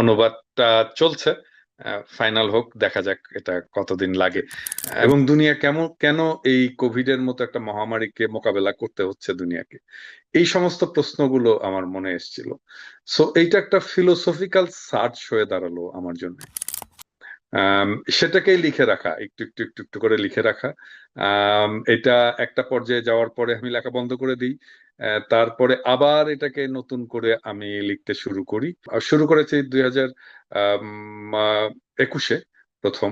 অনুবাদটা চলছে। ফাইনাল হোক, দেখা যাক এটা কতদিন লাগে। এবং দুনিয়া কেমন, কেন এই কোভিড এর মতো একটা মহামারীকে মোকাবেলা করতে হচ্ছে দুনিয়াকে? এই সমস্ত প্রশ্নগুলো আমার মনে এসেছিল। সো এইটা একটা ফিলোসফিক্যাল সার্চ হয়ে দাঁড়াল আমার জন্য। সেটাকেই লিখে রাখা, একটু একটু একটু একটু করে লিখে রাখা। এটা একটা পর্যায়ে যাওয়ার পরে আমি লেখা বন্ধ করে দিই। তারপরে আবার এটাকে নতুন করে আমি লিখতে শুরু করি। শুরু করেছি দুই হাজার একুশে প্রথম।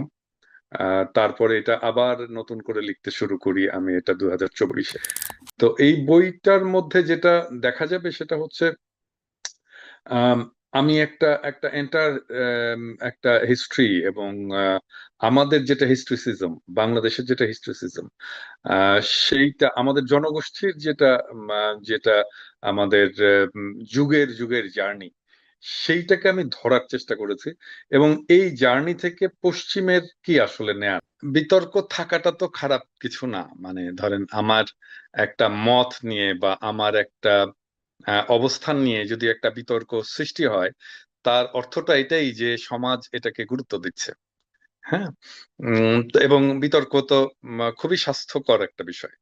তারপরে এটা আবার নতুন করে লিখতে শুরু করি আমি এটা দু হাজার চব্বিশে। তো এই বইটার মধ্যে যেটা দেখা যাবে সেটা হচ্ছে আমি একটা একটা এন্টার একটা হিস্ট্রি এবং আমাদের যেটা হিস্ট্রিসিজম বাংলাদেশের যেটা হিস্ট্রিসিজম সেইটা, আমাদের জনগোষ্ঠীর যেটা যেটা আমাদের যুগের যুগের জার্নি সেইটাকে আমি ধরার চেষ্টা করেছি এবং এই জার্নি থেকে পশ্চিমের কি আসলে নেয়া বিতর্ক থাকাটা তো খারাপ কিছু না। মানে ধরেন আমার একটা মত নিয়ে বা আমার একটা অবস্থান নিয়ে যদি একটা বিতর্ক সৃষ্টি হয়, তার অর্থটা এটাই যে সমাজ এটাকে গুরুত্ব দিচ্ছে। হ্যাঁ? এবং বিতর্ক তো খুবই স্বাস্থ্যকর একটা বিষয়।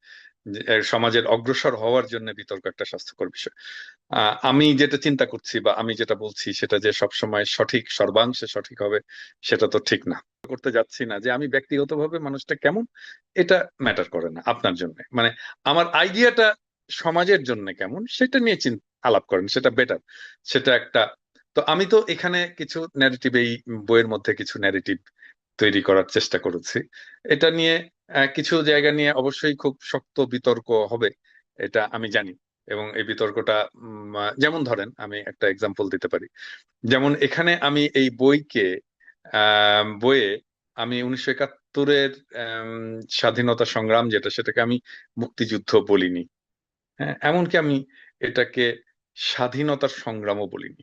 সমাজের অগ্রসর হওয়ার জন্য বিতর্ক একটা স্বাস্থ্যকর বিষয়। আমি যেটা চিন্তা করছি বা আমি যেটা বলছি, সেটা যে সবসময় সঠিক, সর্বাংশে সঠিক হবে, সেটা তো ঠিক না। করতে যাচ্ছি না যে আমি ব্যক্তিগতভাবে মানুষটা কেমন, এটা ম্যাটার করে না আপনার জন্য। মানে আমার আইডিয়াটা সমাজের জন্য কেমন, সেটা নিয়ে আলাপ করেন, সেটা বেটার সেটা একটা, তো আমি তো এখানে কিছু ন্যারেটিভ এই বইয়ের মধ্যে কিছু ন্যারেটিভ তৈরি করার চেষ্টা করেছি। এটা নিয়ে কিছু জায়গা নিয়ে অবশ্যই খুব শক্ত বিতর্ক হবে, এটা আমি জানি। এবং এই বিতর্কটা যেমন ধরেন, আমি একটা এক্সাম্পল দিতে পারি। যেমন এখানে আমি এই বইকে বইয়ে আমি উনিশশো একাত্তরের স্বাধীনতা সংগ্রাম যেটা, সেটাকে আমি মুক্তিযুদ্ধ বলিনি। এমনকি আমি এটাকে স্বাধীনতার সংগ্রামও বলিনি।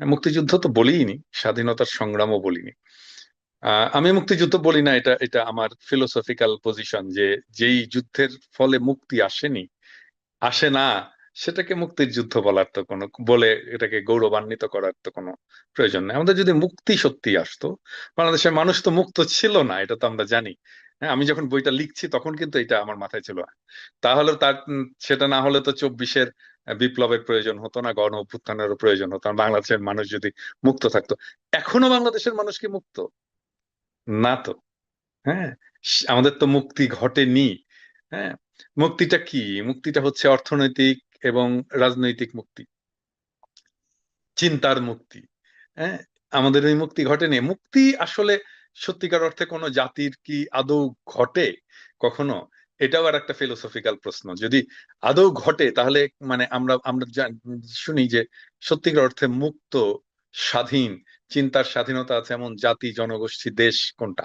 মুক্তিযুদ্ধ তো বলিনি স্বাধীনতার সংগ্রামও বলিনি। আমি মুক্তিযুদ্ধ বলি না, এটা এটা আমার ফিলোসফিক্যাল পজিশন যে যেই যুদ্ধের ফলে মুক্তি আসেনি, আসে না, সেটাকে মুক্তির যুদ্ধ বলার তো কোনো, বলে এটাকে গৌরবান্বিত করার তো কোনো প্রয়োজন নেই। আমাদের যদি মুক্তি সত্যি আসতো, বাংলাদেশের মানুষ তো মুক্ত ছিল না, এটা তো আমরা জানি। হ্যাঁ আমি যখন বইটা লিখছি তখন কিন্তু এটা আমার মাথায় ছিল। তাহলে তার সেটা না হলে তো চব্বিশের বিপ্লবের প্রয়োজন হতো না, গণ অভ্যুত্থানেরও প্রয়োজন হতো। না বাংলাদেশের মানুষ যদি মুক্ত থাকতো, এখনও বাংলাদেশের মানুষ কি মুক্ত? না তো। হ্যাঁ আমাদের তো মুক্তি ঘটেনি। হ্যাঁ মুক্তিটা কি? মুক্তিটা হচ্ছে অর্থনৈতিক এবং রাজনৈতিক মুক্তি। চিন্তার মুক্তি। হ্যাঁ আমাদের ওই মুক্তি ঘটেনি। মুক্তি আসলে সত্যিকার অর্থে কোনো জাতির কি আদৌ ঘটে কখনো? এটাও আর একটা ফিলোসফিক্যাল প্রশ্ন। যদি আদৌ ঘটে, তাহলে মানে আমরা আমরা শুনি যে সত্যিকার অর্থে মুক্ত, স্বাধীন, চিন্তার স্বাধীনতা আছে এমন জাতি, জনগোষ্ঠী, দেশ কোনটা?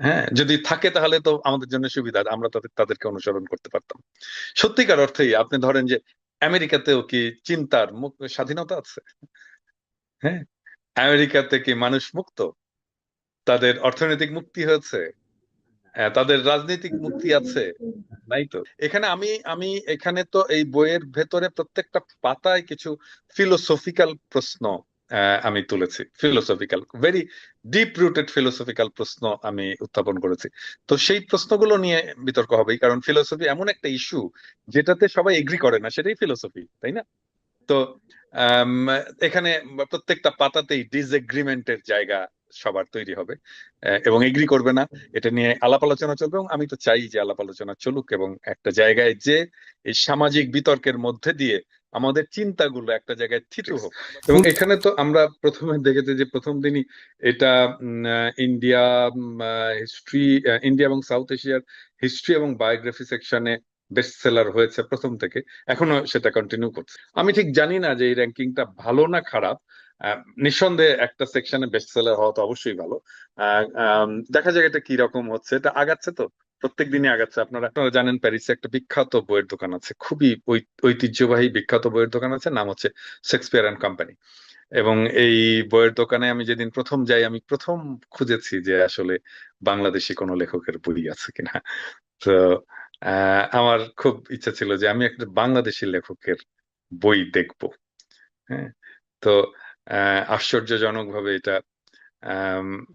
হ্যাঁ যদি থাকে তাহলে তো আমাদের জন্য সুবিধা, আমরা তাদের, তাদেরকে অনুসরণ করতে পারতাম। সত্যিকার অর্থেই আপনি ধরেন যে আমেরিকাতেও কি চিন্তার স্বাধীনতা আছে? হ্যাঁ আমেরিকাতে কি মানুষ মুক্ত? তাদের অর্থনৈতিক মুক্তি হয়েছে। তাদের রাজনৈতিক মুক্তি আছে। নাই তো। এখানে আমি আমি এখানে তো এই বইয়ের ভেতরে প্রত্যেকটা পাতায় কিছু ফিলোসফিক্যাল প্রশ্ন আমি তুলেছি। Philosophical very deep rooted philosophical প্রশ্ন আমি উত্থাপন করেছি। তো সেই প্রশ্নগুলো নিয়ে বিতর্ক হবে কারণ ফিলোসফি এমন একটা ইস্যু যেটাতে সবাই এগ্রি করে না সেটাই ফিলোসফি তাই না? তো এখানে প্রত্যেকটা পাতাতেই ডিসএগ্রিমেন্টের জায়গা সবার তৈরি হবে। এবং এগ্রি করবে না এটা নিয়ে আলাপ আলোচনা চলবে এবং আমি তো চাই যে আলাপ আলোচনা চলুক এবং একটা জায়গায় যে এই সামাজিক বিতর্কের মধ্যে দিয়ে আমাদের চিন্তাগুলো একটা জায়গায় থিতু হোক। এবং এখানে তো আমরা প্রথমে দেখেছি যে প্রথম দিনই এটা ইন্ডিয়া হিস্ট্রি ইন্ডিয়া এবং সাউথ এশিয়ার হিস্ট্রি এবং বায়োগ্রাফি সেকশনে বেস্ট সেলার হয়েছে প্রথম থেকে। এখনও সেটা কন্টিনিউ করছে। আমি ঠিক জানি না যে এই র্যাঙ্কিংটা ভালো না খারাপ নিঃসন্দেহে একটা সেকশনে বেস্ট সেলার হওয়া তো অবশ্যই ভালো। দেখা যাক এটা কি রকম হচ্ছে। এটা আগাচ্ছে তো প্রত্যেক দিনই আগাচ্ছে। আপনারা আপনারা জানেন প্যারিসে একটা বিখ্যাত বইয়ের দোকান আছে। খুবই ঐতিহ্যবাহী বিখ্যাত বইয়ের দোকান আছে, নাম হচ্ছে শেক্সপিয়ার অ্যান্ড কোম্পানি এবং এই বইয়ের দোকানে আমি যেদিন প্রথম যাই, আমি প্রথম খুঁজেছি যে আসলে বাংলাদেশি কোনো লেখকের বই আছে কিনা। তো আমার খুব ইচ্ছা ছিল যে আমি একটা বাংলাদেশি লেখকের বই দেখব। হ্যাঁ তো আশ্চর্যজনকভাবে এটা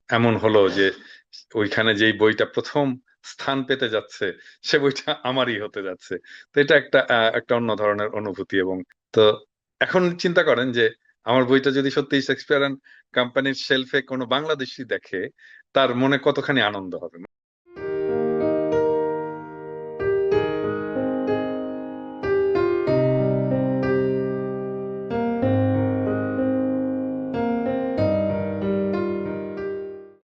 এমন হলো যে ওইখানে যেই বইটা প্রথম স্থান পেতে যাচ্ছে, সে বইটা আমারই হতে যাচ্ছে। তো এটা একটা একটা অন্য ধরনের অনুভূতি এবং তো এখন চিন্তা করেন যে আমার বইটা যদি সত্যি শেক্সপিয়ার কোম্পানির শেলফে কোনো বাংলাদেশি দেখে, তার মনে কতখানি আনন্দ হবে?